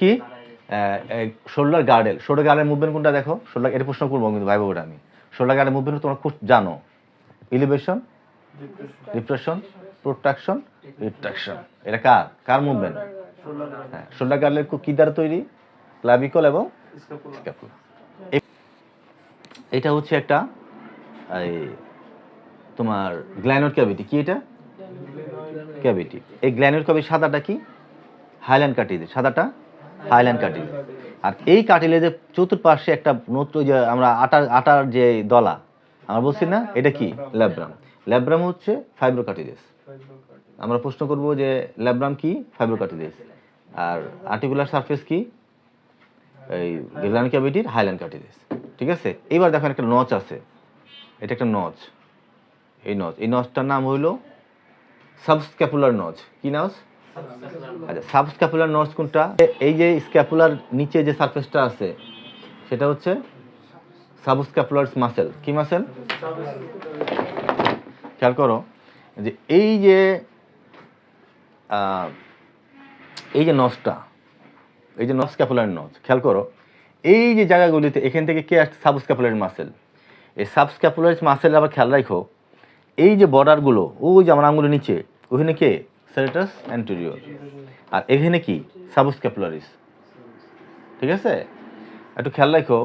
কি? Shoulder girdle. Shoulder গার্ডের movement কোনটা দেখো? শোল্ডার এটা প্রশ্ন করব কিন্তু ভাই বাবুটা আমি। শোল্ডার গার্ডের মুভমেন্ট তোমরা খুব জানো। ইলিভেশন ডিপ্রেশন প্রোট্রাকশন রিট্রাকশন এটা কার? কার মুভমেন্ট হ্যাঁ শোল্ডার গার্ডের কি দ্বারা তৈরি? ক্লাভিকল এবং। এটা হচ্ছে একটা এই তোমার গ্ল্যানোড ক্যাভিটি কি এটা? ক্যাভিটি এই গ্ল্যানোড ক্যাভিটি সাদাটা কি? হাইল্যান্ড কাটিলেজ সাদাটা হাইল্যান্ড কাটিল। আর এই কাটিলেজের চতুর্পাশে একটা নতুন যে আমরা আটার আটার যে দলা, আমরা বলছি না? এটা কি? ল্যাব্রাম। ল্যাব্রাম হচ্ছে ফাইব্রো কাটিলেজ আমরা প্রশ্ন করব যে ল্যাব্রাম কি? ফাইব্রো কাটিলেজ আর আর্টিকুলার সারফেস কি? এই গ্ল্যান্ড ক্যাভিটির হাইল্যান্ড কাটিলেজ ঠিক আছে? এবার দেখেন একটা নচ আছে। এটা একটা নচ। এই নচ। এই নচটার নাম হইল সাবস্ক্যাপুলার নচ। কি নচ? আচ্ছা সাবস্ক্যাপুলার নচ কোনটা? এই যে স্ক্যাপুলার নিচে যে সারফেসটা আছে, সেটা হচ্ছে সাবস্ক্যাপুলার মাসেল কি মাসেল খেয়াল করো, যে এই যে এই যে নসটা এই যে নচ স্ক্যাপুলার নচ খেয়াল করো, এই যে জায়গাগুলিতে এখান থেকে কে আসছে? সাবস্ক্যাপুলার মাসেল এই সাবস্ক্যাপুলার মাসেল আবার খেয়াল রাখো, এই যে বর্ডারগুলো ওই যে আমার আঙুলের নিচে, ওখানে কে? সেরেটাস অ্যান্টেরিয়র আর এখানে কি? সাবস্ক্যাপুলারিস ঠিক আছে? একটু খেয়াল রাখো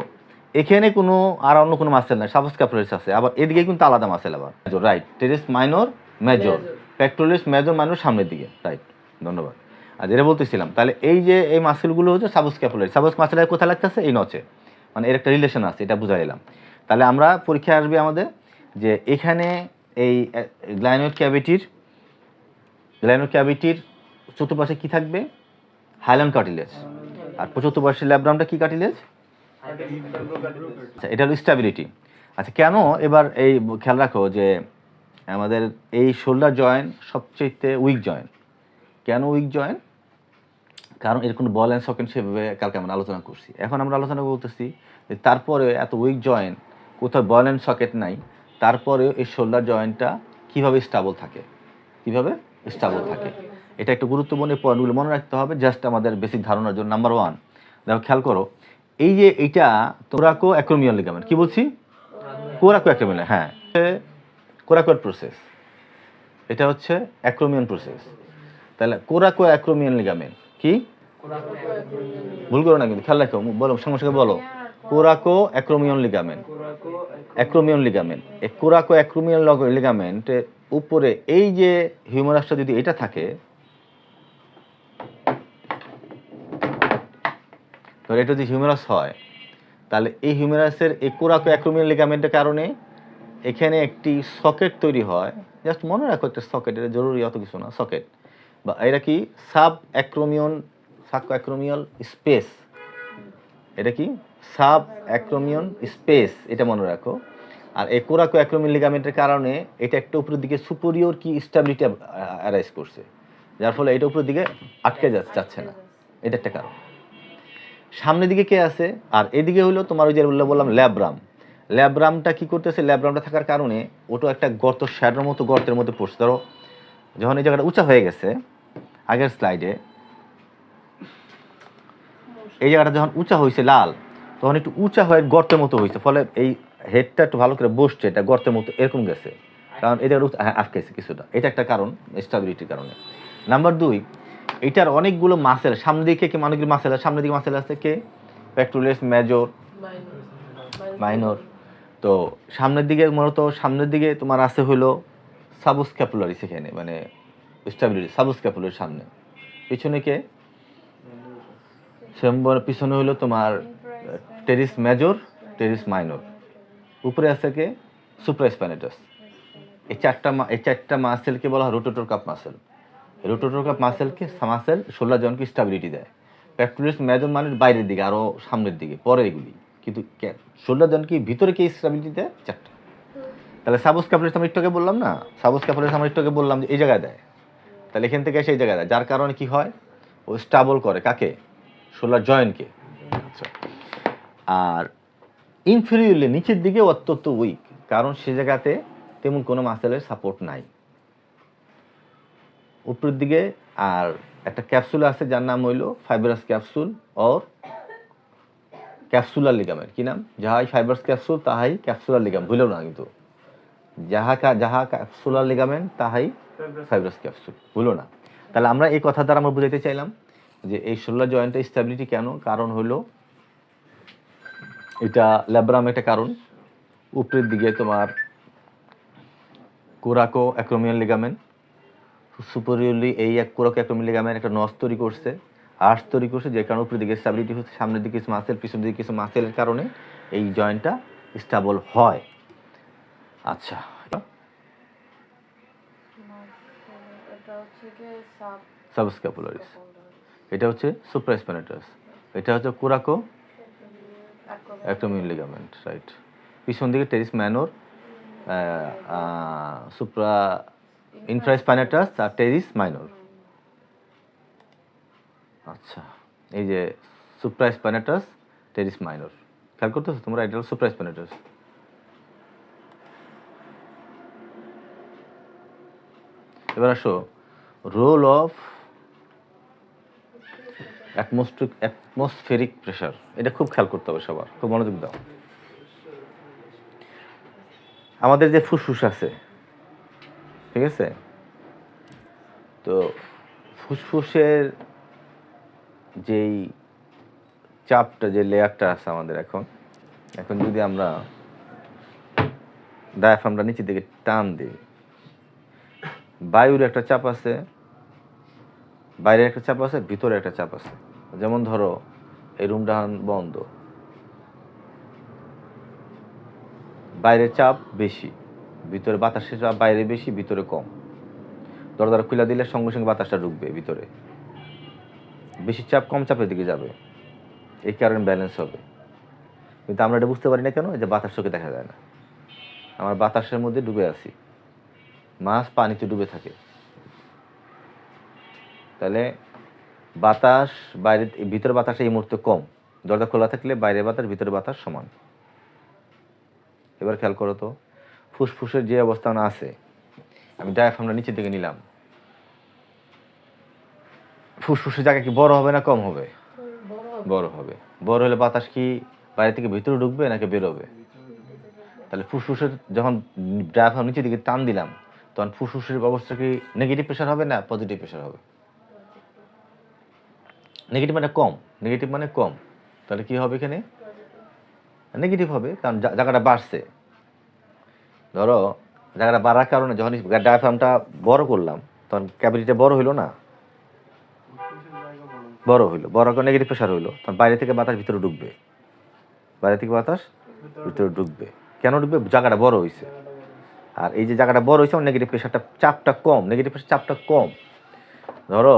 এখানে কোনো আর অন্য কোনো মাসেল নাই সাবস্ক্যাপুলারিস আছে। আবার এদিকে কিন্তু আলাদা মাসেল আবার। Right teres minor major pectoralis major minor সামনের দিকে। রাইট ধন্যবাদ। আর যেটা বলতেছিলাম তাহলে এই যে এই মাসেলগুলো হচ্ছে সাবস্ক্যাপুলারি সাবস মাসেলের কোথায় লাগতেছে? এই নচে মানে এর একটা রিলেশন আছে এটা বুঝাই এলাম। তাহলে আমরা পরীক্ষায় আসবে আমাদের যে এখানে এই গ্লাইনোড ক্যাভিটির গ্লাইনোড ক্যাভিটির চতুর্পাশে কি থাকবে? Highland cartilage. আর চতুর্পাশে ল্যাব্রামটা কি কার্টিলেজ? আচ্ছা এটা হলো স্ট্যাবিলিটি। আচ্ছা কেন এবার এই খেয়াল রাখো যে আমাদের এই শোল্ডার জয়েন্ট সবচেয়ে উইক জয়েন্ট কেন উইক জয়েন্ট কারণ এর কোনো বল অ্যান্ড সকেট সেভাবে কালকে আমরা আলোচনা করছি। এখন আমরা আলোচনা করতেছি যে তারপরে এত উইক জয়েন্ট কোথাও বল অ্যান্ড সকেট নাই, তারপরেও এই শোল্ডার জয়েন্টটা কীভাবে স্টাবল থাকে? কীভাবে? স্টাবল থাকে। এটা একটা গুরুত্বপূর্ণ পয়েন্টগুলো মনে রাখতে হবে জাস্ট আমাদের বেসিক ধারণার জন্য নাম্বার ওয়ান দেখো, খেয়াল করো, এই যে এইটা কোরাকো অ্যাক্রোমিয়াল লিগামেন্ট কি বলছি? কোরাকো অ্যাক্রোমিয়াল হ্যাঁ। কোরাকোর প্রসেস এটা হচ্ছে অ্যাক্রোমিয়ান প্রসেস তাহলে কোরাকো অ্যাক্রোমিয়ান লিগামেন্ট কি? ভুল করো না কিন্তু, খেয়াল রাখো, বলো, সঙ্গে বলো। Coraco acromion ligament acromion ligament coraco acromion লিগামেন্টের উপরে এই যে হিউমারাসটা যদি এটা থাকে, ধর এটা যদি হিউমারাস হয়, তাহলে এই হিউমারাসের এই কোরাকো অ্যাক্রোমিয়ন লিগামেন্টের কারণে এখানে একটি সকেট তৈরি হয়। জাস্ট মনে রাখো একটা সকেট এটা জরুরি অত কিছু না সকেট বা এটা কি? Sub acromion sub acromial space এটা কি? সাব অ্যাক্রোমিয়ন স্পেস এটা মনে রাখো। আর এই কোরাকো অ্যাক্রোমিয়ন লিগামেন্টের কারণে এটা একটা উপরের দিকে সুপেরিয়র কি স্টেবিলিটি অ্যারাইজ করছে। যার ফলে এটা উপরের দিকে আটকে যা- যাচ্ছে না। এটা একটা কারণ। সামনের দিকে কে আছে? আর এদিকে হলো তোমার ওই যে বললাম ল্যাব্রাম ল্যাব্রামটা কি করতেছে? ল্যাব্রামটা থাকার কারণে ওটা একটা গর্ত, শ্যাডোর মতো গর্তের মধ্যে পড়ছে। ধরো, যখন এই জায়গাটা উঁচা হয়ে গেছে, আগের স্লাইডে এই জায়গাটা যখন উঁচা হয়েছে লাল, তখন একটু উঁচা হয়ে গর্তের মতো হয়েছে ফলে এই হেডটা একটু ভালো করে বসছে এটা গর্তের মতো এরকম গেছে। কারণ এটা হ্যাঁ আটকেছে কিছুটা। এটা একটা কারণ স্টাবিলিটির কারণে। নাম্বার দুই এটার অনেকগুলো মাসেল সামনের দিকে কি অনেকগুলো মাসেল আছে সামনের দিকে মাসেল আছে কে? প্যাক্টুলেস মেজর মাইনর তো সামনের দিকে মূলত সামনের দিকে তোমার আছে হলো সাবস্ক্যাপুলারি সেখানে মানে স্টাবিলিটি সাবস্ক্যাপুলারির সামনে। পিছনে কে? পিছনে হলো তোমার টেরিস মেজর টেরিস মাইনর উপরে আছে কে? সুপ্রাস্পানেটাস এই চারটা এই চারটা মাসেলকে বলা হয় rotator cuff muscle rotator cuff মাসেলকে muscle ষোলো জনকে স্টাবিলিটি দেয়। প্যাক্টোরিস মেজর মানে বাইরের দিকে আরও সামনের দিকে পরে এগুলি। কিন্তু ষোলো জনকে ভিতরে কে স্টাবিলিটি দেয়? চারটা। তাহলে সাবুস ক্যাপুলারিস আমি একটু আগে বললাম না? সাবুস ক্যাপুলারিস আমরা একটু আগে বললাম যে এই জায়গায় দেয়। তাহলে এখান থেকে সেই জায়গায় দেয়। যার কারণে কি হয়? ও স্টাবল করে। কাকে? শোলার জয়েন্টকে। আচ্ছা। আর ইনফেরিয়রলি নিচের দিকে অত্যন্ত উইক কারণ সে জায়গাতে তেমন কোনো মাসেলের সাপোর্ট নাই। উপরের দিকে আর একটা ক্যাপসুল আছে যার নাম হইল fibrous capsule or capsular ligament কি নাম? যাহাই ফাইবারাস ক্যাপসুল তাহাই ক্যাপসুলার লিগাম ভুলেও না কিন্তু। যাহা যাহা ক্যাপসুলার লিগামেন্ট তাহাই ফাইব্রাস ক্যাপসুল ভুলো না। তাহলে আমরা এই কথা দ্বারা আমরা বুঝাইতে চাইলাম যে এই শোল্ডার জয়েন্টের স্টেবিলিটি কেন? কারণ হলো এটা ল্যাব্রাম একটা কারণ। উপরের দিকে তোমার কোরাকো অ্যাক্রোমিয়াল লিগামেন্ট। সুপেরিয়রলি এই এক কোরাকো অ্যাক্রোমিয়াল লিগামেন্ট একটা নস তৈরি করছে আর্স তৈরি করছে যে কারণে উপরের দিকে স্টেবিলিটি হচ্ছে সামনের দিকে কিছু মাসেল পিছনের দিকে কিছু মাসেলের কারণে এই জয়েন্টটা স্টেবল হয়। আচ্ছা। সাবস্ক্যাপুলারিস এটা হচ্ছে সুপ্রাস্পানেটাস এটা হচ্ছে কোরাকো অ্যাক্টোমিয়াল লিগামেন্ট রাইট পিছন দিকে টেরিস ম্যানোর সুপ্রা ইনফ্রাস্পানেটাস আর টেরিস মাইনর আচ্ছা এই যে সুপ্রাস্পানেটাস টেরিস মাইনর খেয়াল করতেছো তোমরা? এটা হলো সুপ্রাস্পানেটাস এবার আসো। Role of atmospheric atmospheric pressure এটা খুব খেয়াল করতে হবে সবার। খুব মনোযোগ দাও। আমাদের যে ফুসফুস আছে, ঠিক আছে? তো ফুসফুসের যেই চাপটা, যে লেয়ারটা আছে আমাদের এখন এখন যদি আমরা ডায়াফ্রামটা নিচের দিকে টান দিই, বায়ুর একটা চাপ আছে বাইরে একটা চাপ আছে, ভিতরে একটা চাপ আছে। যেমন ধরো, এই রুমটা বন্ধ। বাইরের চাপ বেশি, ভিতরে বাতাসের চাপ বাইরে বেশি, ভিতরে কম। দরজাটা খুলে দিলে সঙ্গে সঙ্গে বাতাসটা ঢুকবে ভিতরে। বেশি চাপ কম চাপের দিকে যাবে। এই কারণে ব্যালেন্স হবে। কিন্তু আমরা এটা বুঝতে পারি না কেন যে বাতাস চোখে দেখা যায় না। আমার বাতাসের মধ্যে ডুবে আছি। মাছ পানিতে ডুবে থাকে। তাহলে বাতাস, বাইরে, ভিতরে বাতাস এই মুহূর্তে কম। দরজা খোলা থাকলে বাইরে বাতাস ভিতরে বাতাস সমান। এবার খেয়াল করো তো, ফুসফুসের যে অবস্থান আছে, আমি ডায়াফ্রামটা নিচের দিকে নিলাম। ফুসফুসের জায়গা কি বড় হবে না কম হবে? বড় হবে। বড় হলে বাতাস কি বাইরে থেকে ভিতরে ঢুকবে নাকি বেরোবে তাহলে ফুসফুসের যখন ডায়াফ্রাম নিচের দিকে টান দিলাম, তখন ফুসফুসের অবস্থা কি নেগেটিভ প্রেশার হবে না পজিটিভ প্রেশার হবে? নেগেটিভ মানে কম নেগেটিভ মানে কম। তাহলে কি হবে এখানে? নেগেটিভ হবে, কারণ জায়গাটা বাড়ছে। ধরো, জায়গাটা বাড়ার কারণে যখন ডায়াফ্রামটা বড় করলাম, তখন ক্যাভিটিটা বড় হইল না? বড় হইল, বড় করে নেগেটিভ প্রেশার হইল, তখন বাইরে থেকে বাতাস ভিতরে ঢুকবে। বাইরে থেকে বাতাস ভিতরে ঢুকবে। কেন ঢুকবে? জায়গাটা বড় হয়েছে আর এই যে জায়গাটা বড় হয়েছে নেগেটিভ প্রেশারটা চাপটা কম নেগেটিভ প্রেশার চাপটা কম। ধরো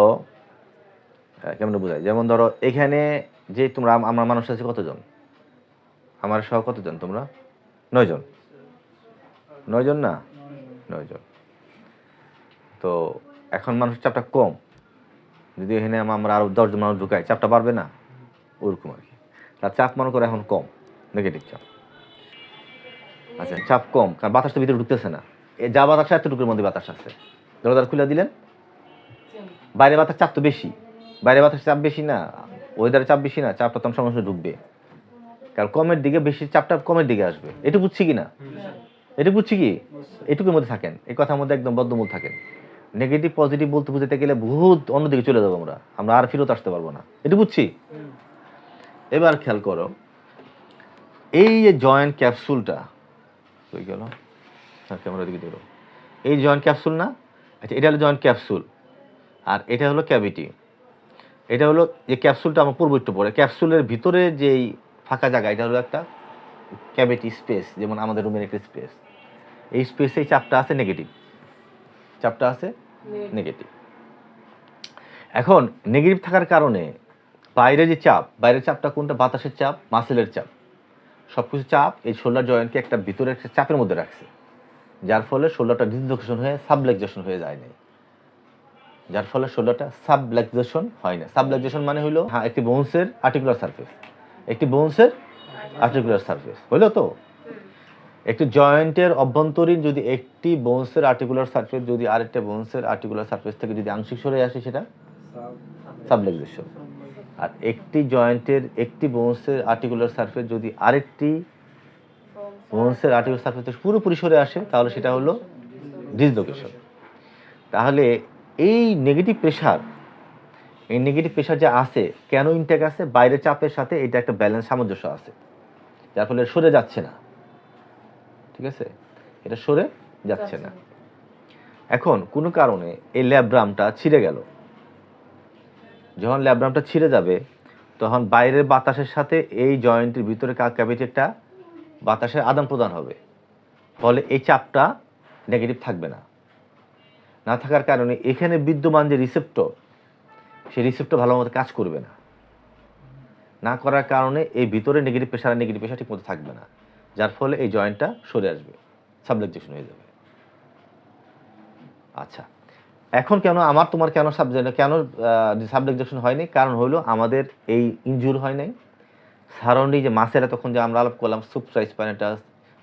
কেমন বোঝায়? যেমন ধরো, এখানে যে তোমরা, আম- আমরা মানুষ আছে কতজন? আমার সহ কতজন তোমরা? নয়জন। নয়জন না? নয়জন। তো এখন মানুষের চাপটা কম। যদি এখানে আম- আমরা আরও দশজন মানুষ ঢুকাই, চাপটা বাড়বে না? ওরকম আর কি। চাপ মনে করে এখন কম নেগেটিভ চাপ। আচ্ছা চাপ কম, কারণ বাতাসটা ভিতরে ঢুকতেছে না। এ যা বাতাস এতটুকুর মধ্যে বাতাস আছে। দরজার খুলে দিলেন? বাইরে বাতাস চাপ তো বেশি। বাইরে বাতাস চাপ বেশি না ওয়েদারে চাপ বেশি না চাপটা তখন সঙ্গে ঢুকবে। কারণ কমের দিকে বেশি চাপটা কমের দিকে আসবে। এটা বুঝছি কি না? এটা বুঝছি কি? এটুকুর মধ্যে থাকেন। এই কথার মধ্যে একদম বদ্ধমূল থাকেন। নেগেটিভ পজিটিভ বলতে বুঝতে গেলে বহুত অন্যদিকে চলে যাব আমরা। আমরা আর ফেরত আসতে পারব না। এটা বুঝছি? এবার খেয়াল করো, এই যে জয়েন্ট ক্যাপসুলটা হয়ে গেল? ক্যামেরা দিকে দেখো এই জয়েন্ট ক্যাপসুল না? আচ্ছা এটা হলো জয়েন্ট ক্যাপসুল আর এটা হলো ক্যাভিটি এটা হলো যে ক্যাপসুলটা আমার পূর্ব একটু পরে। ক্যাপসুলের ভিতরে যেই ফাঁকা জায়গা এটা হলো একটা ক্যাভিটি স্পেস যেমন আমাদের রুমের একটা স্পেস এই স্পেসে চাপটা আছে নেগেটিভ চাপটা আছে নেগেটিভ এখন নেগেটিভ থাকার কারণে বাইরে যে চাপ বাইরের চাপটা কোনটা? বাতাসের চাপ মাসেলের চাপ। সব কিছু চাপ এই শোল্ডার জয়েন্টকে একটা ভিতরে একটা চাপের মধ্যে রাখছে। যার ফলে শোল্ডারটা ডিসলোকেশন হয়ে সাবলেকজেশন হয়ে যায় নাই। যার ফলে শোল্ডারটা সাবলেক্সেশন হয় না। সাবলেক্সেশন মানে হলো হ্যাঁ একটি বোনসের আর্টিকুলার সারফেস একটি বোনসের আর্টিকুলার সারফেস হলো তো? একটি জয়েন্টের অভ্যন্তরীণ যদি একটি বোনসের আর্টিকুলার সারফেস যদি আরেকটা বোনসের আর্টিকুলার সারফেস থেকে যদি আংশিক সরে আসে সেটা? সাবলেক্সেশন আর একটি জয়েন্টের একটি বোনসের আর্টিকুলার সারফেস যদি আরেকটি বোনসের আর্টিকুলার সারফেস পুরোপুরি সরে আসে তাহলে সেটা হলো ডিসলোকেশন তাহলে এই নেগেটিভ প্রেশার এই নেগেটিভ প্রেশার যে আছে কেন ইনটেক আছে বাইরের চাপের সাথে এটা একটা ব্যালেন্স সামঞ্জস্য আছে। যার ফলে সরে যাচ্ছে না। ঠিক আছে? এটা সরে যাচ্ছে না। এখন কোনো কারণে এই ল্যাব্রামটা ছিঁড়ে গেল। যখন ল্যাব্রামটা ছিঁড়ে যাবে তখন বাইরের বাতাসের সাথে এই জয়েন্টের ভিতরে ক্যাভিটি একটা বাতাসের আদান প্রদান হবে। ফলে এই চাপটা নেগেটিভ থাকবে না। না থাকার কারণে এখানে বিদ্যমান যে রিসেপ্টর সেই রিসেপ্টর ভালো মতো কাজ করবে না। না করার কারণে এই ভিতরে নেগেটিভ প্রেশার আর নেগেটিভ প্রেশার ঠিকমতো থাকবে না। যার ফলে এই জয়েন্টটা সরে আসবে সাবলেকজেশন হয়ে যাবে। আচ্ছা এখন কেন, আমার তোমার কেন সাবজেক্ট কেন সাবলেকজেশন হয়নি? কারণ হলো আমাদের এই ইনজুর হয় নাই। সারাউন্ডিং যে মাসেরা তখন যে আমরা আলাপ করলাম সুপসাইজ প্যানেটাস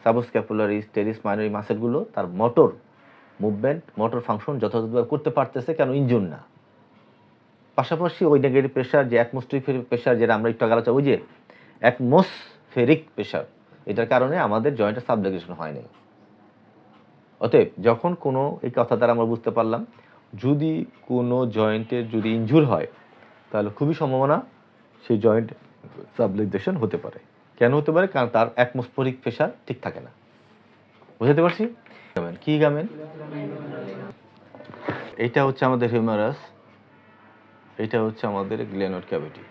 সাবস্ক্যাপুলারিস টেরিস মাইনারি মাসেলগুলো তার মোটর মুভমেন্ট মোটর ফাংশন যথাযথভাবে করতে পারতেছে কেন? ইনজুর না। পাশাপাশি ওই নেগেটিভ প্রেশার যে অ্যাটমসফিয়ারিক প্রেশার যেটা আমরা একটু আগে ওই যে অ্যাটমসফেরিক প্রেশার এটার কারণে আমাদের জয়েন্টের সাবলেগেশন হয়নি অতএব যখন কোনো এই কথা দ্বারা আমরা বুঝতে পারলাম, যদি কোনো জয়েন্টের যদি ইঞ্জুর হয়, তাহলে খুবই সম্ভাবনা সেই জয়েন্ট সাবলেগেশন হতে পারে। কেন হতে পারে? কারণ তার অ্যাটমসফেরিক প্রেশার ঠিক থাকে না। বুঝতে পারছি? কি গামেন? এইটা হচ্ছে আমাদের হিউমারাস, এটা হচ্ছে আমাদের গ্লেনট ক্যাভিটি।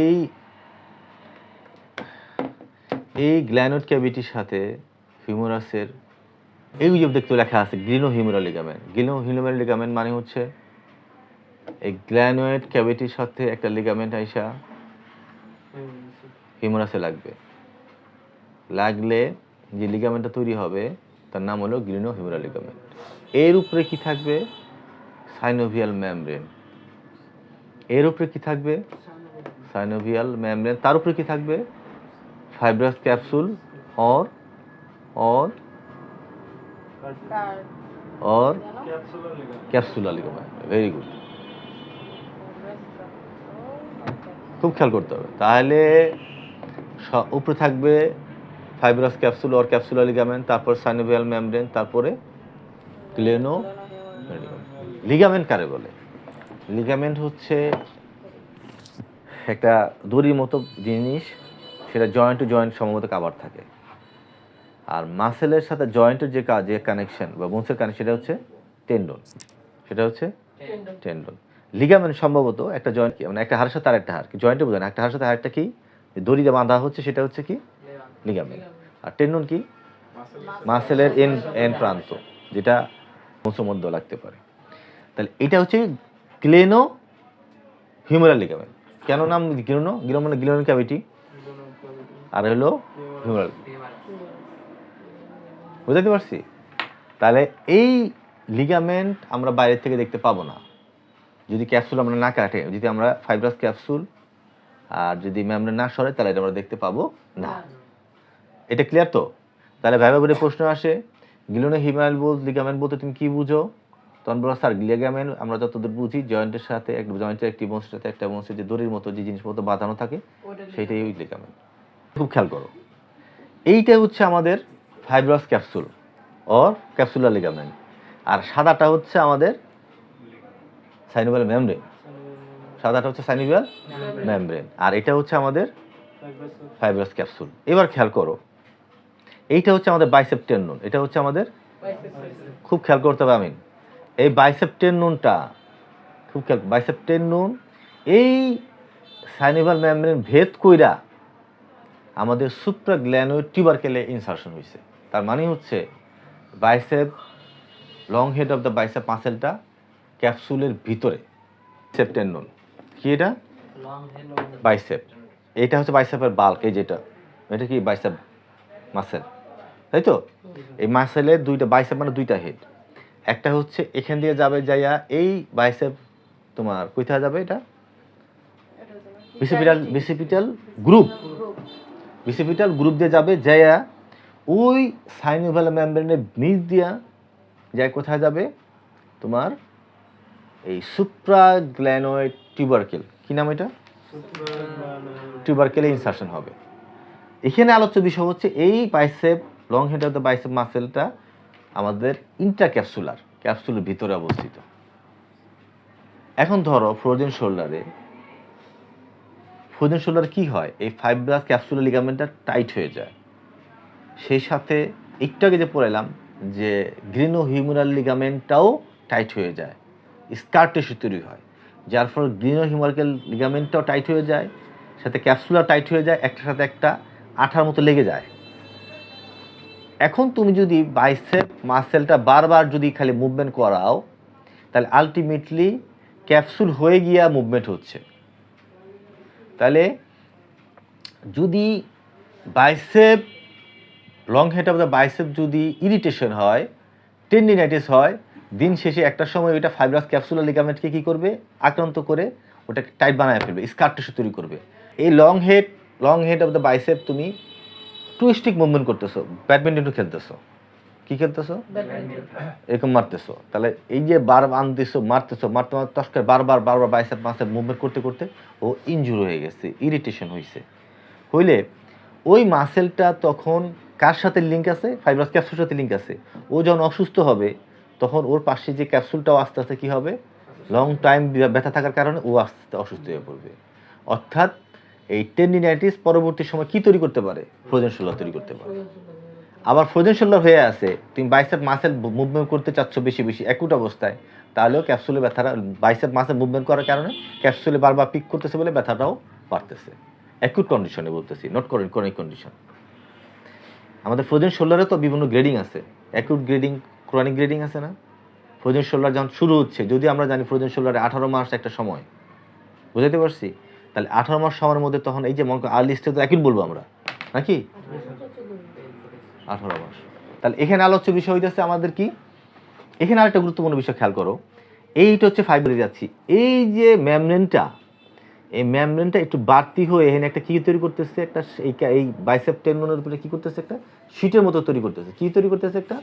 এই এই গ্ল্যানোড ক্যাভিটির সাথে হিউমারাসের, এই যে দেখতে লেখা আছে glenohumeral ligament glenohumeral ligament মানে হচ্ছে, এই গ্ল্যানোয়েড ক্যাভিটির সাথে একটা লিগামেন্ট আইসা হিউমারাসে লাগবে। লাগলে যে লিগামেন্টটা তৈরি হবে, তার নাম হলো গ্লিনো হিউমারাল লিগামেন্ট এর উপরে কি থাকবে? সাইনোভিয়াল মেমব্রেন এর উপরে কি থাকবে? সাইনোভিয়াল মেমব্রেন তার উপরে কি থাকবে? Fibrous capsule or or or ligament. Ligament very good খুব খেয়াল করতে হবে। তাহলে উপরে থাকবে fibrous capsule or capsular ligament তারপর সাইনোভিয়াল মেমব্রেন তারপরে ক্লেনো লিগামেন্ট কারে বলে? লিগামেন্ট হচ্ছে একটা দড়ির মতো জিনিস সেটা জয়েন্ট টু জয়েন্ট সম্ভবত কাভার থাকে। আর মাসেলের সাথে জয়েন্টের যে কাজ যে কানেকশন বা বোনসের কানেকশন সেটা হচ্ছে টেন্ডন সেটা হচ্ছে টেন্ডন লিগামেন্ট সম্ভবত একটা জয়েন্ট মানে একটা হাড়ের সাথে আর একটা হাড় জয়েন্টে বোঝায় না একটা হাড়ের সাথে আরেকটা কি? যে দড়িতে বাঁধা হচ্ছে সেটা হচ্ছে কি? লিগামেন্ট। আর টেন্ডন কি? মাসেলের এন এন প্রান্ত, যেটা মধ্যে লাগতে পারে। তাহলে এটা হচ্ছে ক্লেনো হিউমারাল লিগামেন্ট। কেন নাম গিলোনো? গিলো মানে গিলোন ক্যাভিটি। আর হলো হিউমারাল। বুঝতে পারছি? তাহলে এই লিগামেন্ট আমরা বাইরে থেকে দেখতে পাবো না। যদি ক্যাপসুল আমরা না কাটে, যদি আমরা ফাইব্রাস ক্যাপসুল আর যদি ম্যামরা না সরে, তাহলে এটা আমরা দেখতে পাবো না। এটা ক্লিয়ার তো? তাহলে ভাইবা বলে প্রশ্ন আসে গিলোনে হিমাল বল লিগামেন্ট বলতে তুমি কি বুঝো? তখন বলো স্যার লিগামেন্ট আমরা যতদূর বুঝি জয়েন্টের সাথে একটা জয়েন্টের একটি বংশের সাথে একটা বংশের যে দড়ির মতো যে জিনিসপত্র বাঁধানো থাকে সেইটাই ওই লিগামেন্ট খুব খেয়াল করো। এইটা হচ্ছে আমাদের fibrous capsule or capsular ligament আর সাদাটা হচ্ছে আমাদের সাইনোভিয়াল মেমব্রেন সাদাটা হচ্ছে সাইনোভিয়াল মেমব্রেন আর এটা হচ্ছে আমাদের ফাইব্রাস ক্যাপসুল এবার খেয়াল করো এইটা হচ্ছে আমাদের বাইসেপ টেন্ডন এটা হচ্ছে আমাদের খুব খেয়াল করতে হবে আমিন। এই বাইসেপ টেন্ডনটা খুব খেয়াল বাইসেপ টেন্ডন এই সাইনোভাল মেমব্রেন ভেদ কইরা আমাদের সুপ্রা গ্ল্যানোড টিউবারকেলে ইনসারশন হয়েছে তার মানে হচ্ছে bicep long head of the bicep মাসেলটা ক্যাপসুলের ভিতরে। সেপ্টেন্ডন কি এটা? বাইসেপ এটা হচ্ছে বাইসেপের বাল্ক এই যেটা। এটা কি বাইসেপ মাসেল তাই তো? এই মাসেলের দুইটা বাইসেপ মানে দুইটা হেড একটা হচ্ছে এখান দিয়ে যাবে যাইয়া এই বাইসেপ তোমার কোথায় যাবে এটা? বিসিপিটাল বিসিপিটাল গ্রুপ বিসিপিটাল গ্রুপ দিয়ে যাবে যাইয়া ওই সাইনোভাল মেমব্রেনের নিচ দিয়া যায় কোথায় যাবে? তোমার এই সুপ্রা সুপ্রাগ্ল্যানোয়েড টিউবারকেল কি নাম এটা? টিউবারকেলে ইনসার্শন হবে। এখানে আলোচ্য বিষয় হচ্ছে এই bicep long head of the bicep মাসেলটা আমাদের ইন্ট্রাক্যাপসুলার ক্যাপসুলের ভিতরে অবস্থিত। এখন ধরো ফ্রোজেন শোল্ডারে ফ্রোজেন শোল্ডার কি হয়? এই ফাইব্রাস ক্যাপসুলার লিগামেন্টটা টাইট হয়ে যায়। সেই সাথে একটু আগে যে পড়ালাম যে গ্রিনো হিউমারাল লিগামেন্টটাও টাইট হয়ে যায়। স্কার টিস্যু তৈরি হয়। যার ফলে গ্রিনো হিউমারাল লিগামেন্টটাও টাইট হয়ে যায়, সাথে ক্যাপসুলার টাইট হয়ে যায়, একটার সাথে একটা আঠার মতো লেগে যায়। এখন তুমি যদি বাইসেপ মাসেলটা বারবার যদি খালি মুভমেন্ট করাও, তাহলে আলটিমেটলি ক্যাপসুল হয়ে গিয়া মুভমেন্ট হচ্ছে। তাহলে যদি bicep long head of the bicep যদি ইরিটেশন হয় টেন্ডিনাইটিস হয়, দিন শেষে একটা সময় ওইটা ফাইব্রাস ক্যাপসুলার লিগামেন্টকে কী করবে? আক্রান্ত করে ওটাকে টাইট বানায় ফেলবে স্কার টিস্যু তৈরি করবে। এই long head long head of the bicep তুমি টুইস্টিক মুভমেন্ট করতেছো ব্যাডমিন্টন খেলতেছো। কি খেলতেছো? এরকম মারতেছো। তাহলে এই যে বার আনতেছো মারতেছো মারতে মারতে তস্কর বারবার বারবার বাইসেপ মাসে মুভমেন্ট করতে করতে ও ইনজুর হয়ে গেছে ইরিটেশন হয়েছে হইলে ওই মাসেলটা তখন কার সাথে লিঙ্ক আছে? ফাইব্রাস ক্যাপসুলের সাথে লিঙ্ক আছে। ও যখন অসুস্থ হবে তখন ওর পাশে যে ক্যাপসুলটাও আস্তে আস্তে কী হবে? লং টাইম ব্যথা থাকার কারণে ও আস্তে আস্তে অসুস্থ হয়ে পড়বে। অর্থাৎ এই টেন্ডিনাইটিস পরবর্তী সময় কি তৈরি করতে পারে? ফ্রোজেন শোল্ডার তৈরি করতে পারে। আবার ফ্রোজেন শোল্ডার হয়ে আছে, তুমি বাইসেপ মাসেল মুভমেন্ট করতে চাচ্ছ বেশি বেশি একুট অবস্থায়, তাহলেও ক্যাপসুলে ব্যথাটা বাইসেপ মাসেল মুভমেন্ট করার কারণে ক্যাপসুলে বারবার পিক করতেছে বলে ব্যথাটাও বাড়তেছে। অ্যাকুট কন্ডিশনে বলতেছি নট ক্রনিক কন্ডিশন আমাদের ফ্রোজেন শোল্ডারে তো বিভিন্ন গ্রেডিং আছে। অ্যাকুট গ্রেডিং ক্রনিক গ্রেডিং আছে না? ফ্রোজেন শোল্ডার যখন শুরু হচ্ছে যদি আমরা জানি ফ্রোজেন শোল্ডারে আঠারো মাস একটা সময়। বুঝাতে পারছি? তাহলে আঠারো মাস সময়ের মধ্যে তখন এই যে মনে আর্লি স্টেজ তো অ্যাকুট বলব আমরা নাকি? আঠারো মাস। তাহলে এখানে আলোচ্য বিষয় হইতেছে আমাদের কি? এখানে আরেকটা গুরুত্বপূর্ণ বিষয় খেয়াল করো। এইটা হচ্ছে ফাইবারে যাচ্ছি। এই যে ম্যামরেনটা এই ম্যামরেনটা একটু বাড়তি হয়ে এখানে একটা কি তৈরি করতেছে? একটা এই এই বাইসেপ টেন্ডনের উপরে কী করতেছে একটা? শীটের মতো তৈরি করতেছে। কী তৈরি করতেছে একটা?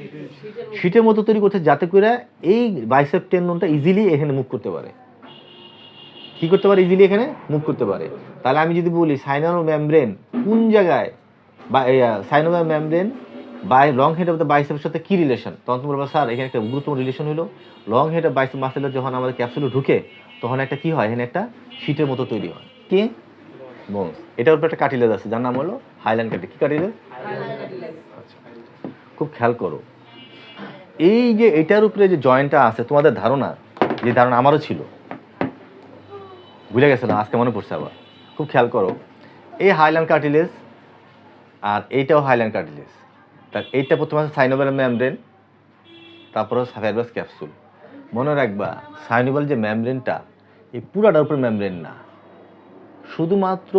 শীটের মতো। তৈরি করতেছে যাতে করে এই বাইসেপ টেন্ডনটা ইজিলি এখানে মুভ করতে পারে। কি করতে পারে ইজিলি এখানে? মুভ করতে পারে। তাহলে আমি যদি বলি সাইনাল মেমব্রেন কোন জায়গায় বা synovial membrane by long head of the বাইসেপের সাথে কি রিলেশন তখন তুমি বলব, স্যার, এখানে একটা গুরুত্বপূর্ণ রিলেশন হলো। লং হেড অফ বাইসেপ মাসেলের যখন আমাদের ক্যাপসুলে ঢুকে, তখন একটা কি হয়? এখানে একটা শীটের মতো তৈরি হয়। কি? বোনস এটার উপরে একটা কাটিলেজ আছে। যার নাম হলো হাইল্যান্ড কাটি কি কাটিলেজ খুব খেয়াল করো। এই যে এটার উপরে যে জয়েন্টটা আছে, তোমাদের ধারণা, যে ধারণা আমারও ছিল ভুলে গেছিলাম, আজকে মনে পড়ছে আবার। খুব খেয়াল করো, এই হাইল্যান্ড কার্টিলেজ আর এইটাও হাইল্যান্ড কার্টিলেজ তার এইটা প্রথমে আছে সাইনোবেল ম্যামব্রেন তারপর ফাইব্রাস ক্যাপসুল মনে রাখবা সাইনোবেল যে ম্যামব্রেনটা এই পুরাটার উপরে ম্যামব্রেন না। শুধুমাত্র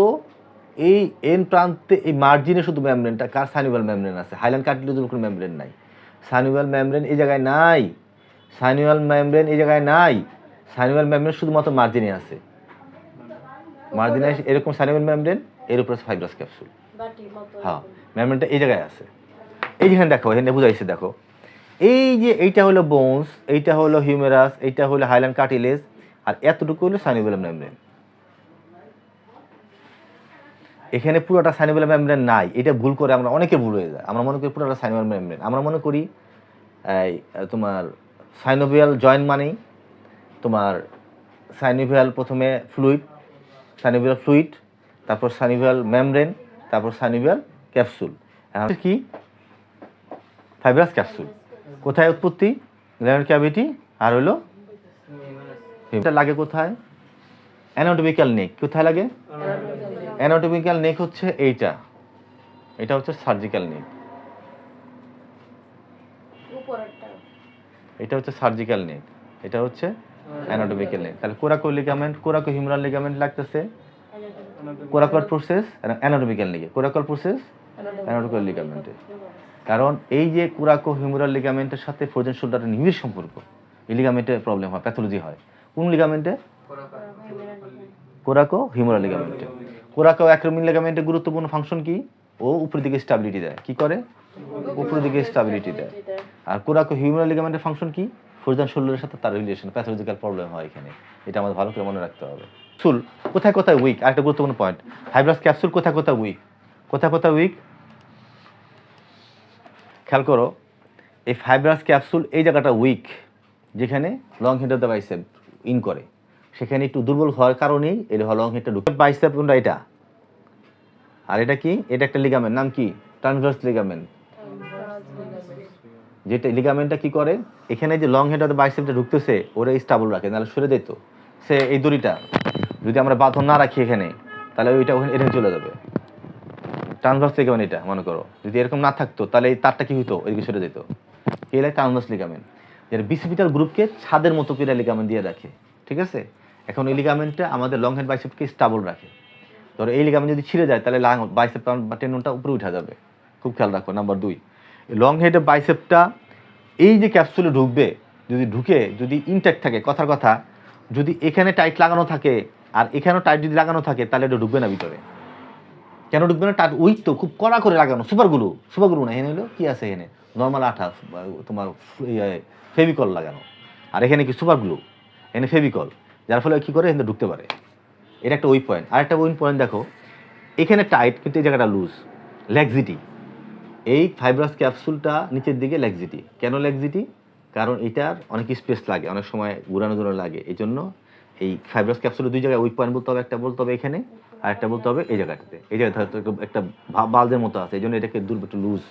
এই এন প্রান্তে, এই মার্জিনে শুধু ম্যামব্রেনটা কার সাইনোবেল ম্যামব্রেন আছে? হাইল্যান্ড কার্টিলেজের উপরে ম্যামব্রেন নাই। সাইনোবেল ম্যামব্রেন এই জায়গায় নাই। সাইনোবেল ম্যামব্রেন এই জায়গায় নাই। সাইনোবেল ম্যামব্রেন শুধুমাত্র মার্জিনে আছে। মার্জিনে এরকম সাইনোবেল ম্যামব্রেন এর উপরে ফাইব্রাস ক্যাপসুল হ্যাঁ মেমোরিটা এই জায়গায় আছে। এই যেখানে দেখো এখানে বুঝাইছে দেখো। এই যে এইটা হলো বোনস এইটা হলো হিউমেরাস এইটা হলো হাইল্যান্ড কার্টিলেজ আর এতটুকু হলো সানিবেলাম মেমব্রেন। এখানে পুরোটা সানিবেলাম মেমব্রেন নাই। এটা ভুল করে আমরা অনেকে ভুল হয়ে যায়। আমরা মনে করি পুরোটা সানিবেল মেমব্রেন। আমরা মনে করি এই তোমার সাইনোভিয়াল জয়েন্ট মানেই তোমার সাইনোভিয়াল প্রথমে ফ্লুইড সাইনোভিয়াল ফ্লুইড তারপর সানিভিয়াল মেমব্রেন তারপর সানিভিয়াল ক্যাপসুল। এখন কি? Fibrous capsule. কোথায় উৎপত্তি? গ্ল্যান্ড ক্যাভিটি আর হলো এটা লাগে কোথায়? অ্যানাটমিক্যাল নেক কোথায় লাগে? অ্যানাটমিক্যাল নেক হচ্ছে এইটা। এটা হচ্ছে সার্জিক্যাল নেক। এটা হচ্ছে সার্জিক্যাল নেক। এটা হচ্ছে অ্যানাটমিক্যাল তাহলে coraco ligament coraco humeral ligament লাগতেছে। কোরাকল প্রসেস অ্যানাটমিক্যাল লিগে কোরাকল প্রসেস অ্যানাটমিক্যাল লিগামেন্টে কারণ এই যে কোরাকো হিউমারাল লিগামেন্টের সাথে ফ্রোজেন শোল্ডারের নিবিড় সম্পর্ক এই লিগামেন্টে প্রবলেম হয় প্যাথোলজি হয়। কোন লিগামেন্টে কোরাকো হিউমারাল লিগামেন্টে কোরাকো অ্যাক্রোমিন লিগামেন্টের গুরুত্বপূর্ণ ফাংশন কি? ও উপরের দিকে স্টাবিলিটি দেয়। কি করে? উপরের দিকে স্টাবিলিটি দেয়। আর কোরাকো হিউমারাল লিগামেন্টের ফাংশন কি? ফোরজান শোল্ডারের সাথে তার রিলেশন প্যাথোলজিক্যাল প্রবলেম হয় এখানে। এটা আমাদের ভালো করে মনে রাখতে হবে। ক্যাপসুল কোথায় কোথায় উইক আরেকটা গুরুত্বপূর্ণ পয়েন্ট ফাইব্রাস ক্যাপসুল কোথায় কোথায় উইক কোথায় কোথায় উইক খেয়াল করো, এই ফাইব্রাস ক্যাপসুল এই জায়গাটা উইক যেখানে long head of the bicep in করে। সেখানে একটু দুর্বল হওয়ার কারণেই এটা লং হেডটা ঢুকে বাইসেপ কোনটা এটা? আর এটা কি? এটা একটা লিগামেন্ট নাম কি? ট্রান্সভার্স লিগামেন্ট যেটা লিগামেন্টটা কি করে? এখানে যে লং হেড দ্য বাইসেপটা ঢুকতেছে, ওরা স্টাবল রাখে, নাহলে সরে দিত সে এই দড়িটা, যদি আমরা বাঁধন না রাখি এখানে, তাহলে ওইটা ওখানে, এখানে চলে যাবে। ট্রান্সভার্স লিগামেন্ট এটা, মনে করো। যদি এরকম না থাকতো, তাহলে এই তারটা কি হতো এদিকে সরে যেত এলাই ট্রান্সভার্স লিগামেন্ট যেটা বিসিপিটাল গ্রুপকে ছাদের মতো করে লিগামেন্ট দিয়ে রাখে। ঠিক আছে? এখন এই লিগামেন্টটা আমাদের লং হেড বাইসেপকে স্টাবল রাখে। ধরো এই লিগামেন্ট যদি ছিঁড়ে যায়, তাহলে লাং বাইসেপ টেন্ডনটা উপরে উঠা যাবে। খুব খেয়াল রাখো নাম্বার দুই। লং হেডের বাইসেপটা এই যে ক্যাপসুলে ঢুকবে, যদি ঢুকে, যদি ইনট্যাক্ট থাকে কথার কথা, যদি এখানে টাইট লাগানো থাকে, আর এখানেও টাইট যদি লাগানো থাকে, তাহলে এটা ঢুকবে না ভিতরে। কেন ঢুকবে না? টাইট ওই তো খুব কড়া করে লাগানো সুপারগুলো সুপারগুলো না, এখানে হলো কি আছে এখানে? নর্মাল আঠা, তোমার ফেভিকল লাগানো। আর এখানে কি সুপারগুলো এখানে ফেভিকল। যার ফলে কী করে? এখানে ঢুকতে পারে। এটা একটা ওই পয়েন্ট আর একটা ওই পয়েন্ট দেখো, এখানে টাইট কিন্তু এই জায়গাটা লুজ ল্যাক্সিটি এই ফাইব্রাস ক্যাপসুলটা নিচের দিকে ল্যাগজিটি কেন ল্যাকজিটি কারণ এটার অনেক স্পেস লাগে, অনেক সময় ঘুরানো ঘুরানো লাগে। এই জন্য এই ফাইব্রাস ক্যাপসুলের দুই জায়গায় উইক পয়েন্ট বলতে হবে, একটা বলতে হবে এখানে, আর একটা বলতে হবে এই জায়গাটাতে। এই জায়গাটা একটা বালদের মতো আছে এই জন্য এটাকে দূর একটু লুজ